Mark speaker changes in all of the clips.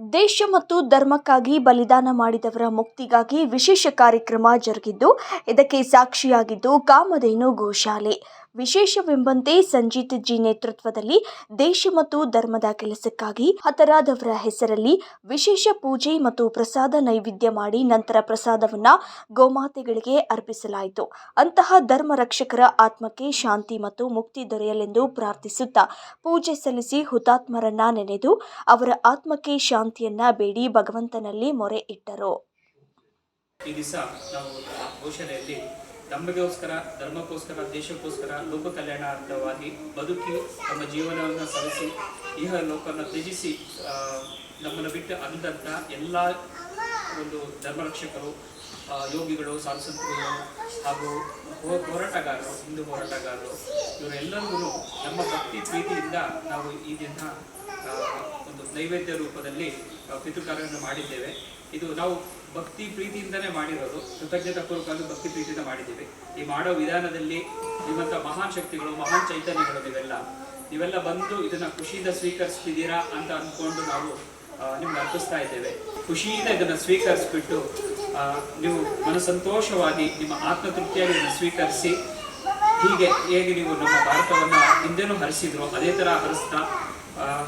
Speaker 1: ದೇಶ ಮತ್ತು ಧರ್ಮಕ್ಕಾಗಿ ಬಲಿದಾನ ಮಾಡಿದವರ ಮುಕ್ತಿಗಾಗಿ ವಿಶೇಷ ಕಾರ್ಯಕ್ರಮ ಜರುಗಿದ್ದು ಇದಕ್ಕೆ ಸಾಕ್ಷಿಯಾಗಿದ್ದು ಕಾಮಧೇನು ಗೋಶಾಲೆ. ವಿಶೇಷವೆಂಬಂತೆ ಸಂಜಿತ್ ಜಿ ನೇತೃತ್ವದಲ್ಲಿ ದೇಶ ಮತ್ತು ಧರ್ಮದ ಕೆಲಸಕ್ಕಾಗಿ ಹತರಾದವರ ಹೆಸರಲ್ಲಿ ವಿಶೇಷ ಪೂಜೆ ಮತ್ತು ಪ್ರಸಾದ ನೈವೇದ್ಯ ಮಾಡಿ ನಂತರ ಪ್ರಸಾದವನ್ನ ಗೋಮಾತೆಗಳಿಗೆ ಅರ್ಪಿಸಲಾಯಿತು. ಅಂತಹ ಧರ್ಮ ರಕ್ಷಕರ ಆತ್ಮಕ್ಕೆ ಶಾಂತಿ ಮತ್ತು ಮುಕ್ತಿ ದೊರೆಯಲೆಂದು ಪ್ರಾರ್ಥಿಸುತ್ತಾ ಪೂಜೆ ಸಲ್ಲಿಸಿ ಹುತಾತ್ಮರನ್ನ ನೆನೆದು ಅವರ ಆತ್ಮಕ್ಕೆ ಶಾಂತಿಯನ್ನ ಬೇಡಿ ಭಗವಂತನಲ್ಲಿ ಮೊರೆ ಇಟ್ಟರು.
Speaker 2: ಈ ದಿವಸ ನಾವು ಘೋಷಣೆಯಲ್ಲಿ ನಮಗೋಸ್ಕರ ಧರ್ಮಕ್ಕೋಸ್ಕರ, ದೇಶಕ್ಕೋಸ್ಕರ ಲೋಕ ಕಲ್ಯಾಣಾರ್ಥವಾಗಿ ಬದುಕಿ ತಮ್ಮ ಜೀವನವನ್ನು ಸಲ್ಲಿಸಿ, ಇಹ ಲೋಕವನ್ನು ತ್ಯಜಿಸಿ ನಮ್ಮನ್ನು ಬಿಟ್ಟು ಅಂದಂಥ ಎಲ್ಲ ಒಂದು ಧರ್ಮರಕ್ಷಕರು ಯೋಗಿಗಳು ಸಾಧುಸಂತರುಗಳು ಹಾಗೂ ಹೋರಾಟಗಾರರು, ಹಿಂದೂ ಹೋರಾಟಗಾರರು ಇವರೆಲ್ಲರಿಗೂ ನಮ್ಮ ಭಕ್ತಿ ಪ್ರೀತಿಯಿಂದ ನಾವು ಈ ದಿನ ಒಂದು ನೈವೇದ್ಯ ರೂಪದಲ್ಲಿ ಪಿತೃಕಾರ್ಯವನ್ನು ಮಾಡಿದ್ದೇವೆ. ಇದು ನಾವು ಭಕ್ತಿ ಪ್ರೀತಿಯಿಂದನೇ ಮಾಡಿರೋದು. ಕೃತಜ್ಞತಾ ಪೂರ್ವಕವಾಗಿ ಭಕ್ತಿ ಪ್ರೀತಿಯಿಂದ ಮಾಡಿದ್ದೀವಿ. ಈ ಮಾಡೋ ವಿಧಾನದಲ್ಲಿ ನಿಮ್ಮಂಥ ಮಹಾನ್ ಶಕ್ತಿಗಳು, ಮಹಾನ್ ಚೈತನ್ಯಗಳು ನೀವೆಲ್ಲ ನೀವೆಲ್ಲ ಬಂದು ಇದನ್ನ ಖುಷಿಯಿಂದ ಸ್ವೀಕರಿಸ್ತಿದ್ದೀರಾ ಅಂತ ಅಂದ್ಕೊಂಡು ನಾವು ನಿಮ್ಗೆ ಅರ್ಪಿಸ್ತಾ ಇದ್ದೇವೆ. ಖುಷಿಯಿಂದ ಇದನ್ನು ಸ್ವೀಕರಿಸ್ಬಿಟ್ಟು ನೀವು ಮನಸಂತೋಷವಾಗಿ ನಿಮ್ಮ ಆತ್ಮತೃಪ್ತಿಯಾಗಿ ಇದನ್ನು ಸ್ವೀಕರಿಸಿ, ಹೀಗೆ ಹೇಗೆ ನೀವು ನಮ್ಮ ಭಾರತವನ್ನು ಹಿಂದೆನೂ ಹರಿಸಿದ್ರು, ಅದೇ ತರ ಹರಿಸ್ತಾ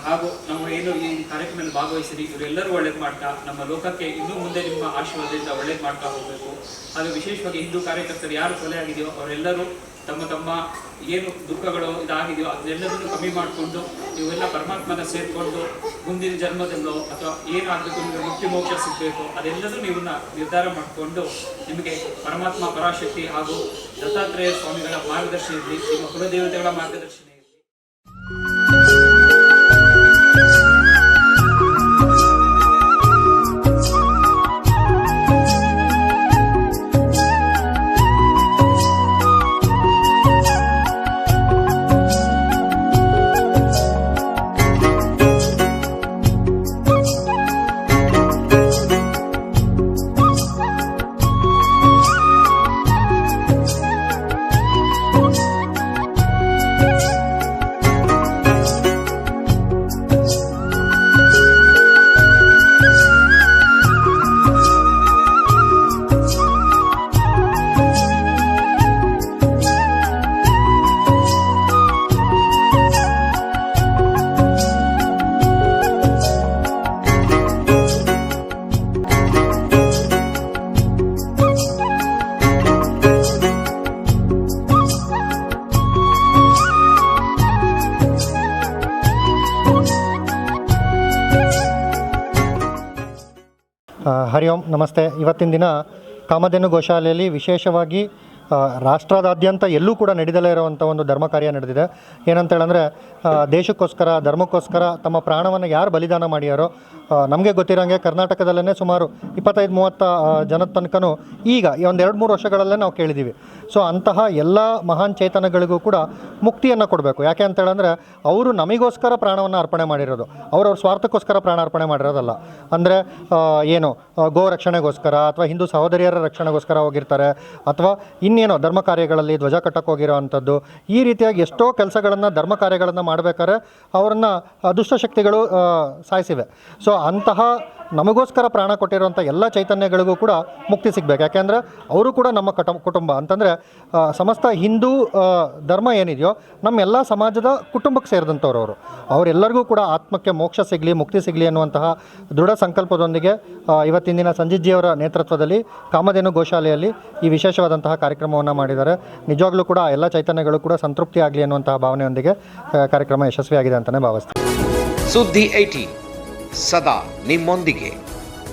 Speaker 2: ಹಾಗೂ ನಾವು ಏನು ಈ ಕಾರ್ಯಕ್ರಮದಲ್ಲಿ ಭಾಗವಹಿಸಿರಿ, ಇವರೆಲ್ಲರೂ ಒಳ್ಳೇದು ಮಾಡ್ತಾ, ನಮ್ಮ ಲೋಕಕ್ಕೆ ಇನ್ನೂ ಮುಂದೆ ನಿಮ್ಮ ಆಶೀರ್ವಾದದಿಂದ ಒಳ್ಳೇದು ಮಾಡ್ತಾ ಹೋಗಬೇಕು. ಹಾಗೂ ವಿಶೇಷವಾಗಿ ಹಿಂದೂ ಕಾರ್ಯಕರ್ತರು ಯಾರು ಕೊಲೆ ಆಗಿದೆಯೋ, ಅವರೆಲ್ಲರೂ ತಮ್ಮ ತಮ್ಮ ಏನು ದುಃಖಗಳು ಇದಾಗಿದೆಯೋ, ಅದೆಲ್ಲದನ್ನು ಕಮ್ಮಿ ಮಾಡಿಕೊಂಡು, ನೀವೆಲ್ಲ ಪರಮಾತ್ಮನ ಸೇರಿಕೊಂಡು, ಮುಂದಿನ ಜನ್ಮದಲ್ಲೋ ಅಥವಾ ಏನಾಗಬೇಕು, ನಿಮಗೆ ಮುಕ್ತಿ ಮೋಕ್ಷ ಸಿಗಬೇಕು ಅದೆಲ್ಲದೂ ನೀವನ್ನ ನಿರ್ಧಾರ ಮಾಡಿಕೊಂಡು ನಿಮಗೆ ಪರಮಾತ್ಮ ಪರಾಶಕ್ತಿ ಹಾಗೂ ದತ್ತಾತ್ರೇಯ ಸ್ವಾಮಿಗಳ ಮಾರ್ಗದರ್ಶನ ಇರಲಿ ನಿಮ್ಮ ಕುಲದೇವತೆಗಳ ಮಾರ್ಗದರ್ಶನ Thank
Speaker 3: you. ಹರಿ ಓಂ, ನಮಸ್ತೆ. ಇವತ್ತಿನ ದಿನ ಕಾಮಧೇನು ಗೋಶಾಲೆಯಲ್ಲಿ ವಿಶೇಷವಾಗಿ ರಾಷ್ಟ್ರದಾದ್ಯಂತ ಎಲ್ಲೂ ಕೂಡ ನಡೆದಲೇ ಇರುವಂಥ ಒಂದು ಧರ್ಮ ಕಾರ್ಯ ನಡೆದಿದೆ. ಏನಂತ ಹೇಳಂದರೆ ದೇಶಕ್ಕೋಸ್ಕರ, ಧರ್ಮಕ್ಕೋಸ್ಕರ ತಮ್ಮ ಪ್ರಾಣವನ್ನು ಯಾರು ಬಲಿದಾನ ಮಾಡ್ಯಾರೋ ನಮಗೆ ಗೊತ್ತಿರೋಂಗೆ ಕರ್ನಾಟಕದಲ್ಲೇ ಸುಮಾರು ಇಪ್ಪತ್ತೈದು, ಮೂವತ್ತ ಜನದ ತನಕನೂ ಈಗ ಒಂದೆರಡು, ಮೂರು ವರ್ಷಗಳಲ್ಲೇ ನಾವು ಕೇಳಿದ್ದೀವಿ ಸೊ ಅಂತಹ ಎಲ್ಲ ಮಹಾನ್ ಚೇತನಗಳಿಗೂ ಕೂಡ ಮುಕ್ತಿಯನ್ನು ಕೊಡಬೇಕು. ಯಾಕೆ ಅಂತ ಹೇಳಂದರೆ ಅವರು ನಮಗೋಸ್ಕರ ಪ್ರಾಣವನ್ನು ಅರ್ಪಣೆ ಮಾಡಿರೋದು. ಅವ್ರವ್ರ ಸ್ವಾರ್ಥಕ್ಕೋಸ್ಕರ ಪ್ರಾಣ ಅರ್ಪಣೆ ಮಾಡಿರೋದಲ್ಲ. ಅಂದರೆ ಏನು ಗೋ ರಕ್ಷಣೆಗೋಸ್ಕರ ಅಥವಾ ಹಿಂದೂ ಸಹೋದರಿಯರ ರಕ್ಷಣೆಗೋಸ್ಕರ ಹೋಗಿರ್ತಾರೆ. ಅಥವಾ ಇನ್ನೇನೋ ಧರ್ಮ ಕಾರ್ಯಗಳಲ್ಲಿ ಧ್ವಜ ಕಟ್ಟಕ್ಕೆ ಹೋಗಿರೋ ಅಂಥದ್ದು. ಈ ರೀತಿಯಾಗಿ ಎಷ್ಟೋ ಕೆಲಸಗಳನ್ನು, ಧರ್ಮ ಕಾರ್ಯಗಳನ್ನು ಮಾಡಬೇಕಾದ್ರೆ ಅವರನ್ನು ದುಷ್ಟಶಕ್ತಿಗಳು ಸಾಯಿಸಿವೆ. ಸೊ ಅಂತಹ ನಮಗೋಸ್ಕರ ಪ್ರಾಣ ಕೊಟ್ಟಿರುವಂಥ ಎಲ್ಲ ಚೈತನ್ಯಗಳಿಗೂ ಕೂಡ ಮುಕ್ತಿ ಸಿಗಬೇಕು. ಯಾಕೆಂದರೆ ಅವರು ಕೂಡ ನಮ್ಮ ಕಟ, ಕುಟುಂಬ. ಅಂತಂದರೆ ಸಮಸ್ತ ಹಿಂದೂ ಧರ್ಮ ಏನಿದೆಯೋ ನಮ್ಮೆಲ್ಲ ಸಮಾಜದ ಕುಟುಂಬಕ್ಕೆ ಸೇರಿದಂಥವ್ರು ಅವರು. ಅವರೆಲ್ಲರಿಗೂ ಕೂಡ ಆತ್ಮಕ್ಕೆ ಮೋಕ್ಷ ಸಿಗಲಿ, ಮುಕ್ತಿ ಸಿಗಲಿ ಅನ್ನುವಂತಹ ದೃಢ ಸಂಕಲ್ಪದೊಂದಿಗೆ ಇವತ್ತಿನ ದಿನ ಸಂಜಿಜ್ಜಿಯವರ ನೇತೃತ್ವದಲ್ಲಿ, ಕಾಮಧೇನು ಗೋಶಾಲೆಯಲ್ಲಿ ಈ ವಿಶೇಷವಾದಂತಹ ಕಾರ್ಯಕ್ರಮವನ್ನು ಮಾಡಿದ್ದಾರೆ. ನಿಜವಾಗ್ಲೂ ಕೂಡ ಎಲ್ಲ ಚೈತನ್ಯಗಳು ಕೂಡ ಸಂತೃಪ್ತಿ ಆಗಲಿ ಅನ್ನುವಂತಹ ಭಾವನೆಯೊಂದಿಗೆ ಕಾರ್ಯಕ್ರಮ ಯಶಸ್ವಿಯಾಗಿದೆ ಅಂತಲೇ ಭಾವಿಸ್ತೀನಿ.
Speaker 4: ಸುದ್ದಿ ಏಟಿ ಸದಾ ನಿಮ್ಮೊಂದಿಗೆ.